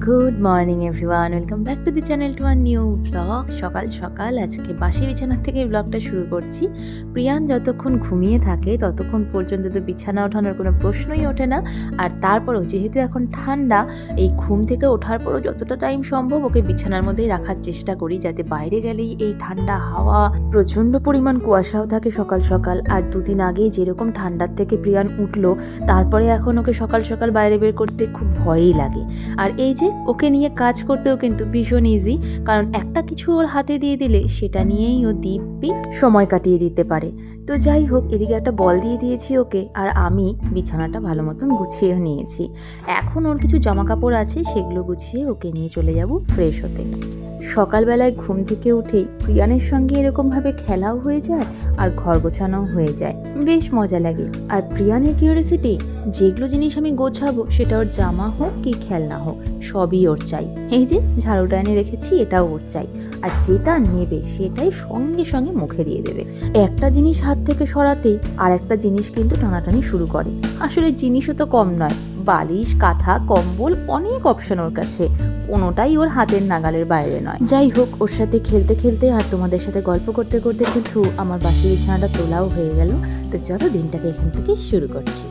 Good morning everyone welcome back to the channel to our new vlog সকাল সকাল আজকে বাসি বিছানা থেকে ব্লগটা শুরু করছি। প্রিয়ান যতক্ষণ ঘুমিয়ে থাকে, ততক্ষণ পর্যন্ত তো বিছানা ওঠানোর কোনো প্রশ্নই ওঠে না। আর তারপরও যেহেতু এখন ঠান্ডা, এই ঘুম থেকে ওঠার পরও যতটা টাইম সম্ভব ওকে বিছানার মধ্যেই রাখার চেষ্টা করি, যাতে বাইরে গেলেই এই ঠান্ডা হাওয়া প্রচণ্ড পরিমাণ কুয়াশাও থাকে সকাল সকাল। আর দুদিন আগে যেরকম ঠান্ডার থেকে প্রিয়ান উঠল, তারপরে এখন ওকে সকাল সকাল বাইরে বের করতে খুব ভয়ই লাগে। আর এই যে ওকে নিয়ে কাজ করতেও কিন্তু ভীষণ ইজি কারণ একটা কিছু ওর হাতে দিয়ে দিলে সেটা নিয়েই ও দিব্যি সময় কাটিয়ে দিতে পারে। তো যাই হোক, এদিকে একটা বল দিয়ে দিয়েছি ওকে, আর আমি বিছানাটা ভালো মতন গুছিয়েও নিয়েছি। এখন ওর কিছু জামা কাপড় আছে, সেগুলো গুছিয়ে ওকে নিয়ে চলে যাব ফ্রেশ হতে। সকালবেলায় ঘুম থেকে উঠেই প্রিয়ানের সঙ্গে এরকমভাবে খেলাও হয়ে যায় আর ঘর গোছানোও হয়ে যায়। বেশ মজা লাগে। আর প্রিয়ানের কিউরিয়াসিটি যেগুলো জিনিস আমি গোছাবো, সেটা ওর জামা হোক কি খেলনা হোক, সবই ওর চাই। এই যে, ঝাড়ুটা এনে রেখেছি, এটাও ওর চাই। আর যেটা নেবে, সেটাই সঙ্গে সঙ্গে মুখে দিয়ে দেবে। একটা জিনিস হাত থেকে সরাতেই আর একটা জিনিস কিন্তু টানাটানি শুরু করে। আসলে জিনিসও তো কম নয়। বালিশ, কাঁথা, কম্বল অনেক অপশন ওর কাছে। কোনোটাই ওর হাতের নাগালের বাইরে নয়। যাই হোক, ওর সাথে খেলতে খেলতে আর তোমাদের সাথে গল্প করতে করতে কিন্তু আমার বাসি বিছানাটা তোলাও হয়ে গেল। তো চলো দিনটাকে এখান থেকে শুরু করছি।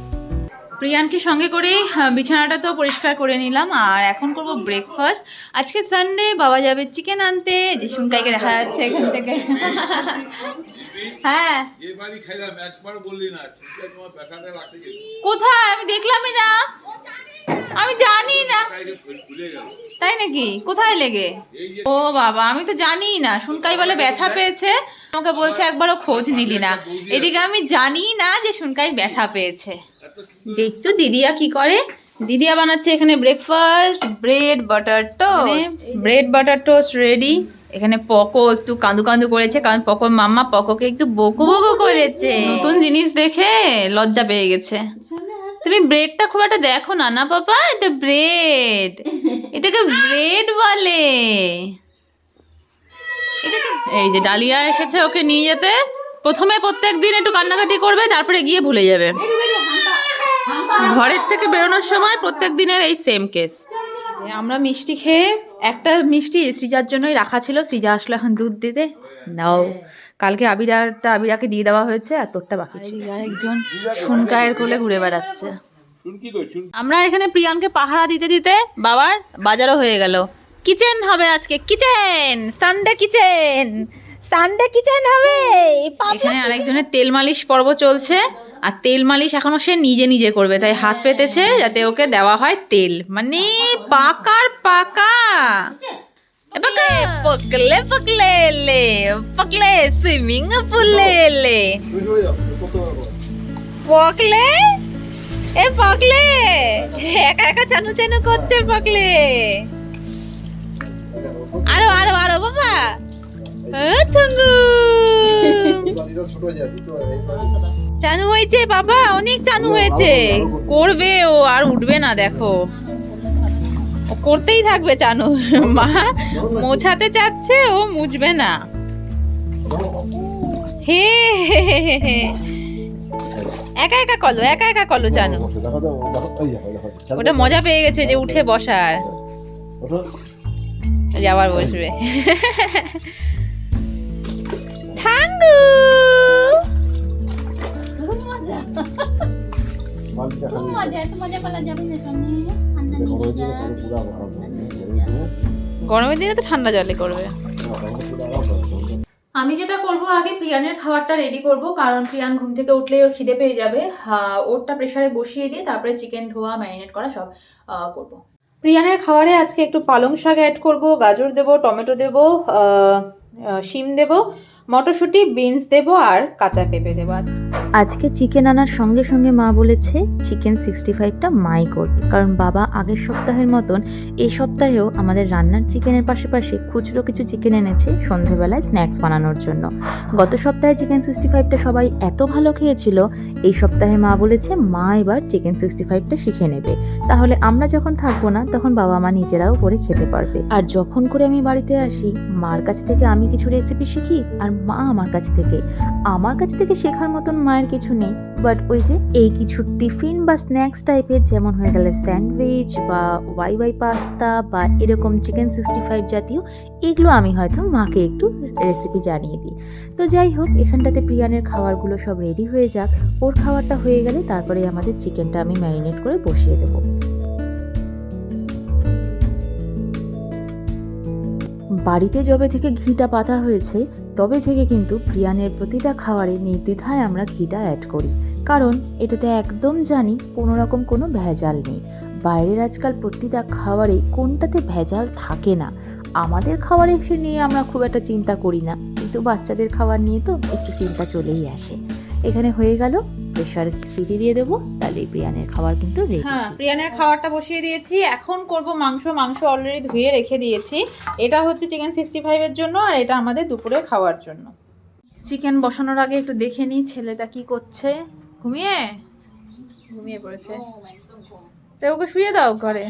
প্রিয়ানকে সঙ্গে করে বিছানাটা তো পরিষ্কার করে নিলাম। আর এখন করব ব্রেকফাস্ট আজকে সানডে বাবা যাবে চিকেন আনতে। যে সুনকাইকে দেখা যাচ্ছে এখান থেকে। হ্যাঁ। এবারই খাইলাম একবার বললি না তোমার ব্যথাটা রাখতে কোথায়? আমি দেখলামই না। আমি জানি না। তাই নাকি? কোথায় লেগে? ও বাবা আমি তো জানি না। শুনকাই বলে ব্যথা পেয়েছে। আমাকে বলছে একবারও খোঁজ নিলি না। এদিকে আমি জানি না যে শুনকাই ব্যথা পেয়েছে। দেখছ দিদিয়া কি করে? দিদিয়া বানাচ্ছে এখানে breakfast bread butter toast bread butter toast ready এখানে পকো একটু কাঁদু কাঁদু করেছে কারণ পকো মাম্মা পকোকে একটু বকু বকু করেছে। নতুন জিনিস দেখে লজ্জা পেয়ে গেছে। তুমি ব্রেডটা খুব একটা দেখো না না বাবা এটা ব্রেড। এটাকে ব্রেড বলে। এই যে ডালিয়া এসেছে ওকে নিয়ে যেতে। প্রথমে প্রত্যেক দিন একটু কান্নাকাটি করবে তারপরে গিয়ে ভুলে যাবে। ঘরের থেকে বেরোনোর সময় প্রত্যেক দিনের এই সেম কেস যে আমরা মিষ্টি খেয়ে একটা মিষ্টি সৃজার জন্যই রাখা ছিল। সৃজা আসলো এখন দুধ দিতে। নাও। কালকে আবিরারটা আবিরাকে দিয়ে দেওয়া হয়েছে আর তোরটা বাকি ছিল। আরেকজন শুনকায়ের কোলে ঘুরে বেড়াচ্ছে। আমরা এখানে প্রিয়ানকে পাহারা দিতে দিতে বাবার বাজারও হয়ে গেল। কিচেন হবে আজকে। Kitchen! Sunday kitchen! Sunday kitchen হবে! এখানে আরেকজনের তেল মালিশ পর্ব চলছে। আর তেল মালিশ এখনও সে নিজে নিজে করবে তাই হাত পেতেছে যাতে ওকে দেওয়া হয় তেল। মানে পাকার পাকা। এ পাকা, পকলে পকলে লে পকলে সুইমিং পুলে লে পকলে? এ পকলে? একা একা চানু চানু করছে পকলে। আরও আরও আরও বাবা। থুঙ্গু চানু হয়েছে বাবা অনেক চানু হয়েছে। করবে ও আর উঠবে না দেখো। করতেই থাকবে চানু। মা মোছাতে চাচ্ছে ও মুছবে না। হে। একা একা কলো একা একা কলো চানু। ওটা মজা পেয়ে গেছে যে উঠে বসার। গরমের দিনে তো ঠান্ডা জলে করবে। আমি যেটা করব আগে প্রিয়ানের খাবারটা রেডি করব কারণ প্রিয়ান ঘুম থেকে উঠলেই ওর খিদে পেয়ে যাবে। ওরটা প্রেসারে বসিয়ে দিয়ে তারপরে চিকেন ধোয়া ম্যারিনেট করা সব আহ, করব। প্রিয়ানের খাবারে আজকে একটু পালং শাক অ্যাড করব গাজর দেব টমেটো দেব শিম দেব মটরশুঁটি, বিনস দেব আর কাঁচা পেঁপে দেবো আজকে চিকেন আনার সঙ্গে সঙ্গে মা বলেছে, চিকেন সিক্সটি ফাইভটা মাই করবে। কারণ বাবা আগের সপ্তাহের মতন এই সপ্তাহেও আমাদের রান্নার চিকেনের পাশাপাশি খুচরো কিছু চিকেন এনেছে সন্ধেবেলায় স্ন্যাক্স বানানোর জন্য। গত সপ্তাহে চিকেন সিক্সটি ফাইভটা সবাই এত ভালো খেয়েছিল, এই সপ্তাহে মা বলেছে, মা এবার চিকেন সিক্সটি ফাইভটা শিখে নেবে। তাহলে আমরা যখন থাকব না, তখন বাবা মা নিজেরাও করে খেতে পারবে। আর যখন করে আমি বাড়িতে আসি, মার কাছ থেকে আমি কিছু রেসিপি শিখি, আর মা আমার কাছ থেকে। আমার কাছ থেকে শেখার মতন মায়ের কিছু নেই। বাট ওই যে, এই কিছু টিফিন বা স্ন্যাক্স টাইপের যেমন হয়ে গেল স্যান্ডউইচ বা ওয়াই ওয়াই পাস্তা বা এরকম চিকেন সিক্সটি ফাইভ জাতীয়, এগুলো আমি হয়তো মাকে একটু রেসিপি জানিয়ে দিই। তো যাই হোক, এখানটাতে প্রিয়ানের খাবারগুলো সব রেডি হয়ে যাক। ওর খাবারটা হয়ে গেলে তারপরে আমাদের চিকেনটা আমি ম্যারিনেট করে বসিয়ে দেবো। বাড়িতে যবে থেকে ঘিটা পাতা হয়েছে, তবে থেকে কিন্তু প্রিয়ানের প্রতিটা খাবারে নির্দ্বিধায় আমরা ঘিটা অ্যাড করি। কারণ এটাতে একদম জানি কোনো রকম কোনো ভেজাল নেই। বাইরের আজকাল প্রতিটা খাবারে কোনটাতে ভেজাল থাকে না। আমাদের খাবারে সে নিয়ে আমরা খুব একটা চিন্তা করি না। কিন্তু বাচ্চাদের খাবার নিয়ে তো একটু চিন্তা চলেই আসে। এখানে হয়ে গেল প্রেশার সিটি দিয়ে দেবো তাহলে প্রিয়ানের খাবার কিন্তু রেডি হ্যাঁ প্রিয়ানের খাবারটা বসিয়ে দিয়েছি। এখন করব মাংস। মাংস অলরেডি ধুয়ে রেখে দিয়েছি। এটা হচ্ছে চিকেন সিক্সটি ফাইভের জন্য আর এটা আমাদের দুপুরে খাওয়ার জন্য। চিকেন বসানোর আগে একটু দেখে নিই ছেলেটা কি করছে। ঘুমিয়ে? ঘুমিয়ে পড়েছে। তো ওকে শুয়ে দাও ঘরে।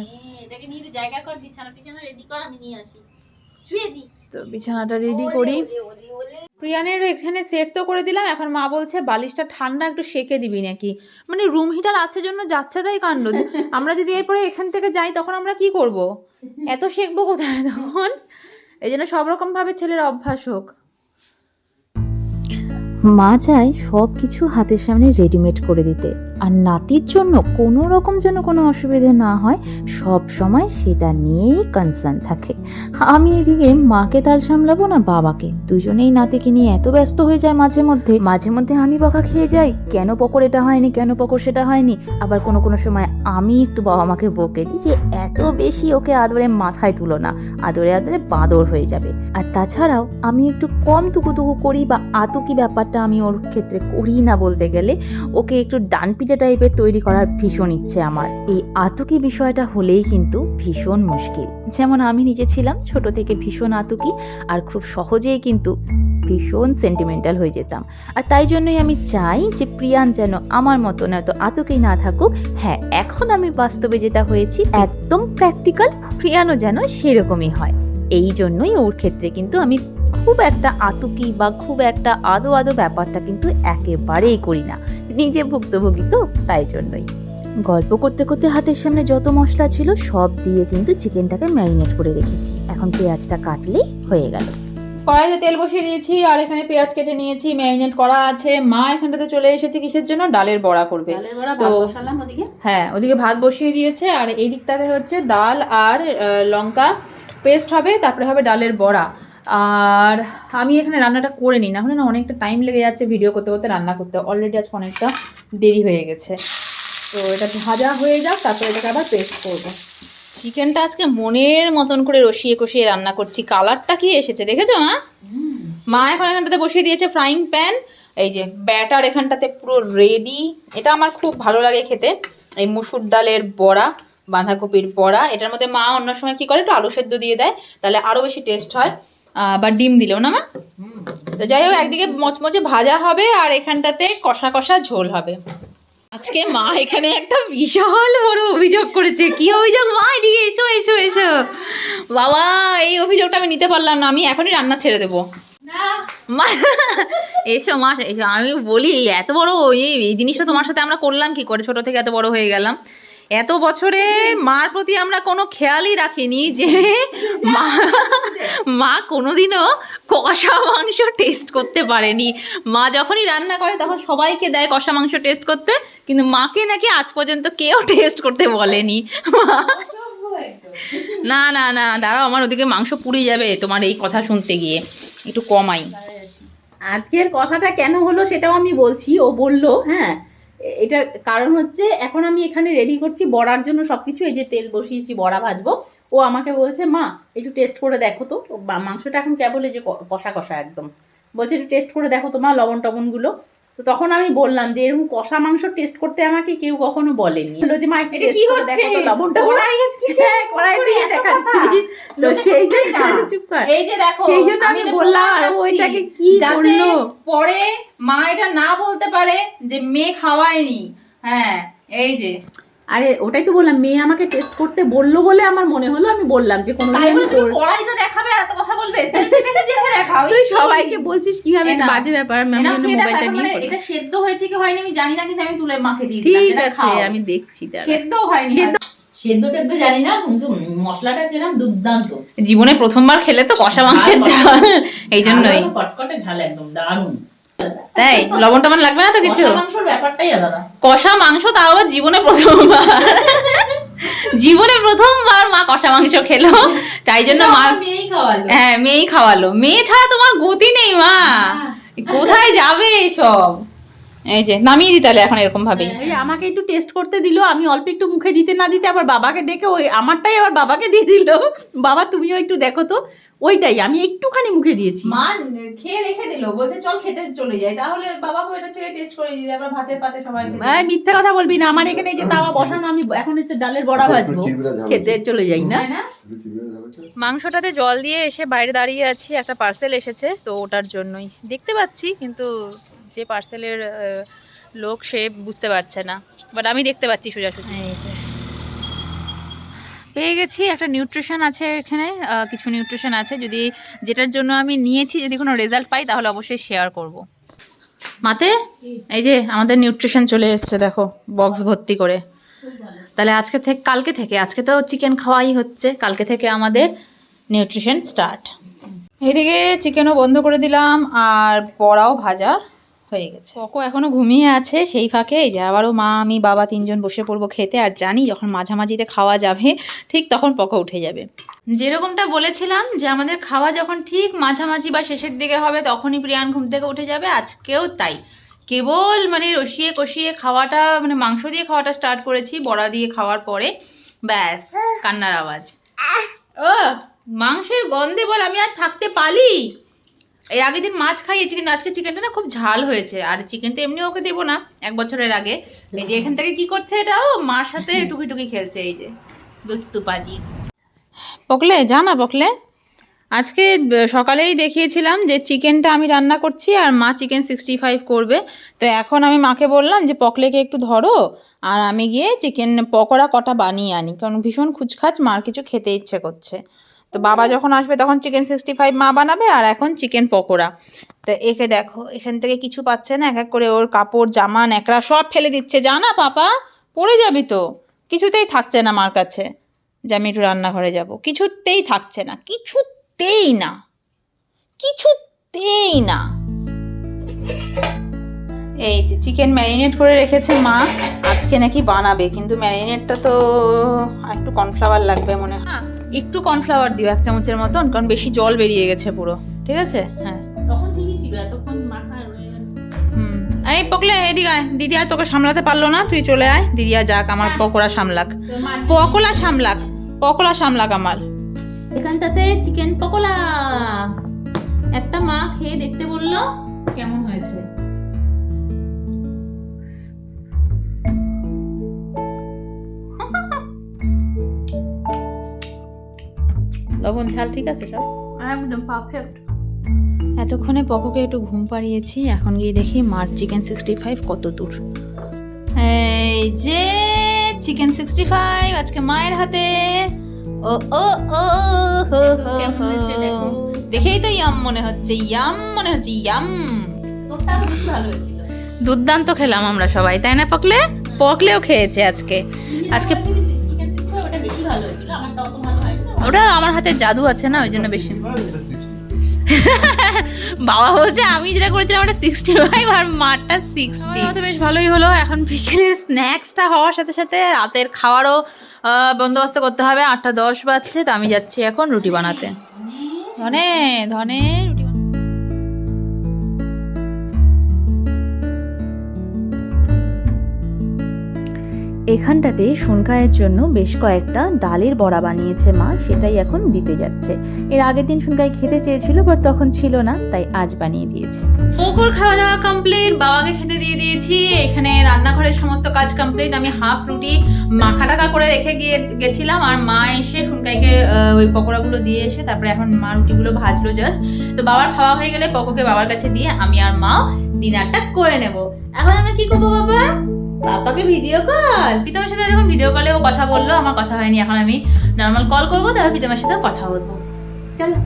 এটাকে নিয়ে জায়গা কর বিছানা টিছানা রেডি কর আমি নিয়ে আসি। শুয়ে দি। তো বিছানাটা রেডি করি। প্রিয়ানের এখানে সেট তো করে দিলাম। এখন মা বলছে, বালিশটা ঠান্ডা একটু সেকে দিবি নাকি? মানে রুম হিটার আছে জন্য যাচ্ছে তাই কাণ্ড। আমরা যদি এরপরে এখান থেকে যাই, তখন আমরা কি করব? এত শেখবো কোথায় তখন? এই জন্য সব রকম ভাবে ছেলের অভ্যাস হোক। মা চায় সব কিছু হাতের সামনে রেডিমেড করে দিতে। আর নাতির জন্য কোনো রকম যেন কোনো অসুবিধে না হয়, সব সময় সেটা নিয়েই কনসার্ন থাকে। আমি এদিকে মাকে তাল সামলাবো না বাবাকে? দুজনেই নাতিকে নিয়ে এত ব্যস্ত হয়ে যায় মাঝে মধ্যে। মাঝে মধ্যে আমি বকা খেয়ে যাই। কেন পকর এটা হয়নি? কেন পকর সেটা হয়নি? আবার কোনো কোনো সময় আমি একটু বাবা মাকে বকে দিই যে, এত বেশি ওকে আদরে মাথায় তুলো না। আদরে আদরে বাঁদর হয়ে যাবে। আর তাছাড়াও আমি একটু কম তুকুতুকু করি বা আতুকি ব্যাপারটা আমি ওর ক্ষেত্রে করি না বলতে গেলে, ওকে একটু ডানপিটে টাইপের তৈরি করার ভীষণ ইচ্ছে আমার। এই আতুকি বিষয়টা হলেই কিন্তু ভীষণ মুশকিল। যেমন আমি নিজে ছিলাম, ছোট থেকে ভীষণ আতুকি আর খুব সহজেই কিন্তু ভীষণ সেন্টিমেন্টাল হয়ে যেতাম। আর তাই জন্যই আমি চাই যে প্রিয়ান যেন আমার মতো না তো আতুকি না থাকুক। হ্যাঁ এখন আমি বাস্তবে যেটা হয়েছি, একদম প্র্যাকটিক্যাল প্রিয়ানও যেন সেরকমই হয়। এই জন্যই ওর ক্ষেত্রে কিন্তু আমি খুব একটা আতুকি বা খুব একটা আদো আদো ব্যাপারটা কিন্তু একেবারেই করি না। নিজে ভুক্তভোগী তো তাই জন্যই। গল্প করতে করতে হাতের সামনে যত মশলা ছিল সব দিয়ে কিন্তু চিকেনটাকে ম্যারিনেট করে রেখেছি। এখন পেঁয়াজটা কাটলেই হয়ে গেল। কড়াইতে তেল বসিয়ে দিয়েছি আর এখানে পেঁয়াজ কেটে নিয়েছি ম্যারিনেট করা আছে। মা এখানটাতে চলে এসেছে কিসের জন্য? ডালের বড়া করবে। তো- হ্যাঁ ওদিকে ভাত বসিয়ে দিয়েছে আর এই দিকটাতে হচ্ছে ডাল আর লঙ্কা। পেস্ট হবে তারপরে হবে ডালের বড়া। আর আমি এখানে রান্নাটা করে নিই না হলে না অনেকটা টাইম লেগে যাচ্ছে ভিডিও করতে করতে রান্না করতে। অলরেডি আজকে অনেকটা দেরি হয়ে গেছে। তো এটা ভাজা হয়ে যাক তারপরে এটাকে আবার পেস্ট করব। চিকেনটা আজকে মনের মতন করে রসিয়ে কষিয়ে রান্না করছি। কালারটা কি এসেছে দেখেছ মা? মা এখন এখানটাতে বসিয়ে দিয়েছে ফ্রাইং প্যান এই যে ব্যাটার এখানটাতে পুরো রেডি এটা আমার খুব ভালো লাগে খেতে। এই মুসুর ডালের বড়া বাঁধাকপির বড়া। এটার মধ্যে মা অন্য সময় কি করে একটু আলু সেদ্ধ দিয়ে দেয়। তাহলে আরও বেশি টেস্ট হয়। বা ডিম দিলেও না মা? তো যাই হোক একদিকে মচমচে ভাজা হবে আর এখানটাতে কষা কষা ঝোল হবে। আজকে মা এখানে একটা বিশাল বড় অভিযোগ করেছে। কি অভিযোগ? মা এদিকে এসো এসো এসো। বাবা এই অভিযোগটা আমি নিতে পারলাম না আমি এখনই রান্না ছেড়ে দেবো। মা এসো মা এসো। আমি বলি এত বড় এই এই জিনিসটা তোমার সাথে আমরা করলাম কি করে? ছোট থেকে এত বড় হয়ে গেলাম। এত বছরে মার প্রতি আমরা কোনো খেয়ালই রাখিনি যে মা মা কোনোদিনও কষা মাংস টেস্ট করতে পারেনি। মা যখনই রান্না করে তখন সবাইকে দেয় কষা মাংস টেস্ট করতে, কিন্তু মাকে নাকি আজ পর্যন্ত কেউ টেস্ট করতে বলেনি। না না না, দাঁড়াও, আমার ওদিকে মাংস পুড়ে যাবে তোমার এই কথা শুনতে গিয়ে। একটু কমাই। আজকের কথাটা কেন হলো সেটাও আমি বলছি, ও বলল হ্যাঁ এটার কারণ হচ্ছে এখন আমি এখানে রেডি করছি বড়ার জন্য সব কিছু এই যে তেল বসিয়েছি, বড়া ভাজবো। ও আমাকে বলছে, মা, একটু টেস্ট করে দেখো তো। মাংসটা এখন কেবল যে কষা কষা একদম। বলছে, একটু টেস্ট করে দেখো তো মা লবণ টবণগুলো তো তখন আমি বললাম যে এরকম কষা মাংস টেস্ট করতে আমাকে কেউ কখনো বলেনি। বলল যে মা একটু টেস্ট করে দেখো? তো হ্যাঁ, কড়াই দিয়ে দেখাচ্ছি। তো সেই জন্য চুপ কর। এই যে দেখো সেই জন্য আমি বললাম, আর ওইটাকে কি করল? পরে মা এটা না বলতে পারে যে মেয়ে খাওয়ায়নি। হ্যাঁ এই যে। আরে ওটাই তো বললাম মেয়ে আমাকে টেস্ট করতে বলল বলে আমার মনে হলো আমি বললাম যে কোনো কড়াইটা দেখাবে আর এত কথা বলবে? তুই সবাইকে বলছিস কীভাবে। বাজে ব্যাপার আমি মোবাইলটা নিয়ে মানে এটা সেদ্ধ হয়েছে কি হয়নি আমি জানি না কিন্তু আমি তুলে মাখে দিয়ে দিলাম ঠিক আছে আমি দেখছি। সেদ্ধ হয়নি সেদ্ধ- টেদ্ধ জানি না কিন্তু মশলাটা কিরম দুর্দান্ত। জীবনে প্রথমবার খেলে তো কষা মাংসের ঝাল এই জন্যই। কটকটে ঝাল একদম দারুণ। তাই? লবণ টবণ লাগবে না তো কিছু? কষা মাংস তাও আবার জীবনে প্রথমবার। জীবনে প্রথমবার মা কষা মাংস খেলো। তাই জন্য মা হ্যাঁ মেয়েই খাওয়ালো। মেয়ে ছাড়া তোমার গতি নেই মা। কোথায় যাবে এসব? এই যে নামিয়ে দি তাহলে এখন এরকম ভাবেই। এই আমাকে একটু টেস্ট করতে দিল আমি অল্প একটু মুখে দিতে না দিতে আবার বাবাকে ডেকে ওই আমারটাই আবার বাবাকে দিয়ে দিল। বাবা তুমিও একটু দেখো তো ওইটাই আমি একটুখানি মুখে দিয়েছি। মা খেয়ে রেখে দিল বলছে চল খেতে চলে যাই তাহলে বাবাকে এটা থেকে টেস্ট করে দিই আবার ভাতের পাতে সবাই এই মিথ্যা কথা বলবি না আমার এখানে এই যে তাওয়া বসানো আমি এখন হচ্ছে ডালের বড়া ভাজবো খেতে চলে যাই না। মাংসটাতে জল দিয়ে এসে বাইরে দাঁড়িয়ে আছি একটা পার্সেল এসেছে তো ওটার জন্যই। দেখতে পাচ্ছি কিন্তু যে পার্সেলের লোক সে বুঝতে পারছে না। বাট আমি দেখতে পাচ্ছি সোজাসুজি। পেয়ে গেছি, একটা নিউট্রিশন আছে এখানে কিছু নিউট্রিশন আছে। যদি যেটার জন্য আমি নিয়েছি, যদি কোনো রেজাল্ট পাই, তাহলে অবশ্যই শেয়ার করব। মাতে, এই যে আমাদের নিউট্রিশন চলে এসছে, দেখো বক্স ভর্তি করে। তাহলে আজকে থেকে, কালকে থেকে, আজকে তো চিকেন খাওয়াই হচ্ছে। কালকে থেকে আমাদের নিউট্রিশন স্টার্ট এইদিকে চিকেনও বন্ধ করে দিলাম, আর বড়াও ভাজা। হয়ে গেছে। পকো এখনও ঘুমিয়ে আছে, সেই ফাঁকে এই যে আবারও মা, আমি, বাবা তিনজন বসে পড়ব খেতে আর জানি যখন মাঝামাঝিতে খাওয়া যাবে, ঠিক তখন পকো উঠে যাবে। যেরকমটা বলেছিলাম যে আমাদের খাওয়া যখন ঠিক মাঝামাঝি বা শেষের দিকে হবে, তখনই প্রিয়ান ঘুম থেকে উঠে যাবে, আজকেও তাই। কেবল মানে রসিয়ে কষিয়ে খাওয়াটা মানে মাংস দিয়ে খাওয়াটা স্টার্ট করেছি, বড়া দিয়ে খাওয়ার পরে, ব্যাস, কান্নার আওয়াজ। ও মাংসের গন্ধে বল আমি আর থাকতে পারি? এর আগের দিন মাছ খাইয়েছি কিন্তু আজকে চিকেনটা না খুব ঝাল হয়েছে। আর চিকেন তো এমনি ওকে দেবো না এক বছরের আগে। এই যে এখান থেকে কি করছে এটাও মার সাথে টুকি টুকি খেলছে এই যে দুস্তু পাজি। পকলে যা না পকলে আজকে সকালেই দেখিয়েছিলাম যে চিকেনটা আমি রান্না করছি আর মা চিকেন সিক্সটি ফাইভ করবে। তো এখন আমি মাকে বললাম যে পকলেকে একটু ধরো আর আমি গিয়ে চিকেন পকোড়া কটা বানিয়ে আনি। কারণ ভীষণ খুচখাচ মার কিছু খেতে ইচ্ছে করছে। তো বাবা যখন আসবে তখন চিকেন সিক্সটি ফাইভ মা বানাবে আর এখন চিকেন পকোড়া। তো একে দেখো এখান থেকে কিছু পাচ্ছে না এক এক করে ওর কাপড় জামা ন্যাকড়া সব ফেলে দিচ্ছে। জানা পাপা পড়ে যাবি তো। কিছুতেই থাকছে না মার কাছে যে আমি একটু রান্নাঘরে যাব। কিছুতেই থাকছে না কিছুতেই না। কিছুতেই না। এই যে চিকেন ম্যারিনেট করে রেখেছে মা আজকে নাকি বানাবে কিন্তু ম্যারিনেটটা তো একটু কর্নফ্লাওয়ার লাগবে মনে হয়। একটু কর্নফ্লাওয়ার দিও এক চামচের মতন কারণ বেশি জল বেরিয়ে গেছে পুরো। ঠিক আছে? হ্যাঁ। তখন ঠিকই ছিল এতক্ষণ মাথা হুম। এই পকলে এদিকে আয়। দিদি আর তোকে সামলাতে পারল না তুই চলে আয়। দিদি আর যাক আমার পকোড়া সামলাক। পকোড়া সামলাক। পকোড়া সামলাক আমার। এখানটাতে চিকেন পকোড়া। একটা মা খেয়ে দেখতে বলল কেমন হয়েছে? লবণ ঝাল ঠিক আছে সব? একদম পারফেক্ট এতক্ষণে পকোকে একটু ঘুম পাড়িয়েছি এখন গিয়ে দেখি মার চিকেন সিক্সটি ফাইভ কত দূর। এই যে চিকেন সিক্সটি ফাইভ আজকে মায়ের হাতে। ও ও ও হো হো হো। দেখেই তো ইয়াম মনে হচ্ছে ইয়াম মনে হচ্ছে ইয়াম তোরটা বেশি ভালো হয়েছিল। দুর্দান্ত খেলাম আমরা সবাই তাই না পকলে? পকলেও খেয়েছে আজকে। আজকে ওটা আমার হাতে জাদু আছে না ওই জন্য বেশি। বাবা বলছে, আমি যেটা করেছিলাম ওটা সিক্সটি ফাইভ আর মারটা সিক্সটি তো বেশ ভালোই হলো, এখন বিকেলের স্ন্যাক্সটা হওয়ার সাথে সাথে রাতের খাওয়ারও বন্দোবস্ত করতে হবে, আটটা দশ বাজছে, তো আমি যাচ্ছি এখন রুটি বানাতে। ধনে ধনে এখানটাতে শুনকায়ের জন্য বেশ কয়েকটা ডালের বড়া বানিয়েছে মা, সেটাই এখন দিতে যাচ্ছে। এর আগের দিন শুনকায় খেতে চেয়েছিল, বাট তখন ছিল না, তাই আজ বানিয়ে দিয়েছে। পুকুর খাওয়া দাওয়া কমপ্লিট বাবাকে খেতে দিয়ে দিয়েছি। এখানে রান্নাঘরের সমস্ত কাজ কমপ্লিট আমি হাফ রুটি মাখা টাকা করে রেখে গিয়ে গেছিলাম, আর মা এসে শুনকাইকে ওই পকোড়াগুলো দিয়ে এসে তারপরে এখন মা রুটিগুলো ভাজলো জাস্ট তো বাবার খাওয়া হয়ে গেলে পকোকে বাবার কাছে দিয়ে আমি আর মা ডিনারটা করে নেব। এখন আমি কি করব বাবা? পাপাকে ভিডিও কল প্রীতমের সাথে যখন ভিডিও কলেও কথা বলল, আমার কথা হয়নি, এখন আমি নর্মাল কল করব, তারপর প্রীতমের সাথেও কথা বলব। চলো।